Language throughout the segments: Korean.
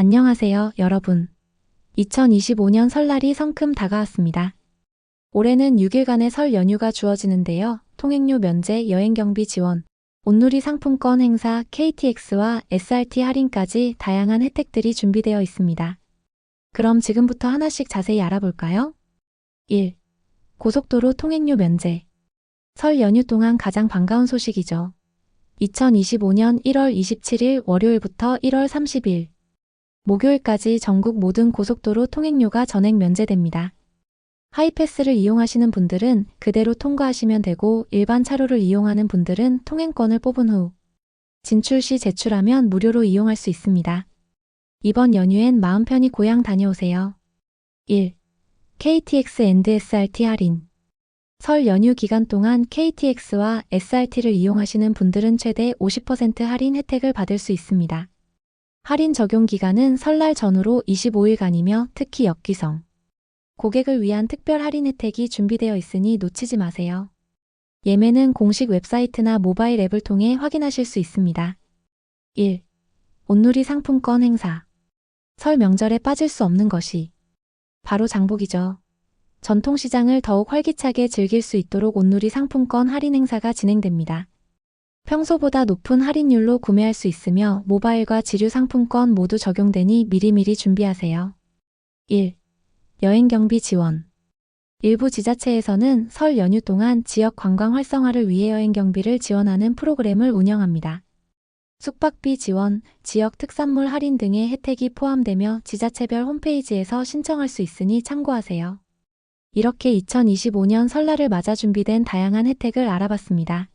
안녕하세요, 여러분. 2025년 설날이 성큼 다가왔습니다. 올해는 6일간의 설 연휴가 주어지는데요. 통행료 면제, 여행 경비 지원, 온누리 상품권 행사, KTX와 SRT 할인까지 다양한 혜택들이 준비되어 있습니다. 그럼 지금부터 하나씩 자세히 알아볼까요? 1. 고속도로 통행료 면제. 설 연휴 동안 가장 반가운 소식이죠. 2025년 1월 27일 월요일부터 1월 30일 목요일까지 전국 모든 고속도로 통행료가 전액 면제됩니다. 하이패스를 이용하시는 분들은 그대로 통과하시면 되고 일반 차로를 이용하는 분들은 통행권을 뽑은 후 진출 시 제출하면 무료로 이용할 수 있습니다. 이번 연휴엔 마음 편히 고향 다녀오세요. 1. KTX 앤드 SRT 할인 설 연휴 기간 동안 KTX와 SRT를 이용하시는 분들은 최대 50% 할인 혜택을 받을 수 있습니다. 할인 적용 기간은 설날 전후로 25일간이며 특히 역기성, 고객을 위한 특별 할인 혜택이 준비되어 있으니 놓치지 마세요. 예매는 공식 웹사이트나 모바일 앱을 통해 확인하실 수 있습니다. 1. 온누리 상품권 행사. 설 명절에 빠질 수 없는 것이 바로 장복이죠. 전통시장을 더욱 활기차게 즐길 수 있도록 온누리 상품권 할인 행사가 진행됩니다. 평소보다 높은 할인율로 구매할 수 있으며 모바일과 지류 상품권 모두 적용되니 미리미리 준비하세요. 1. 여행 경비 지원. 일부 지자체에서는 설 연휴 동안 지역 관광 활성화를 위해 여행 경비를 지원하는 프로그램을 운영합니다. 숙박비 지원, 지역 특산물 할인 등의 혜택이 포함되며 지자체별 홈페이지에서 신청할 수 있으니 참고하세요. 이렇게 2025년 설날을 맞아 준비된 다양한 혜택을 알아봤습니다.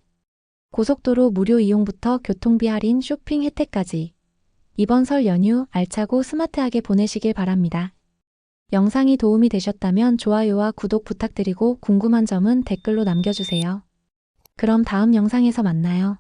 고속도로 무료 이용부터 교통비 할인, 쇼핑 혜택까지. 이번 설 연휴 알차고 스마트하게 보내시길 바랍니다. 영상이 도움이 되셨다면 좋아요와 구독 부탁드리고 궁금한 점은 댓글로 남겨주세요. 그럼 다음 영상에서 만나요.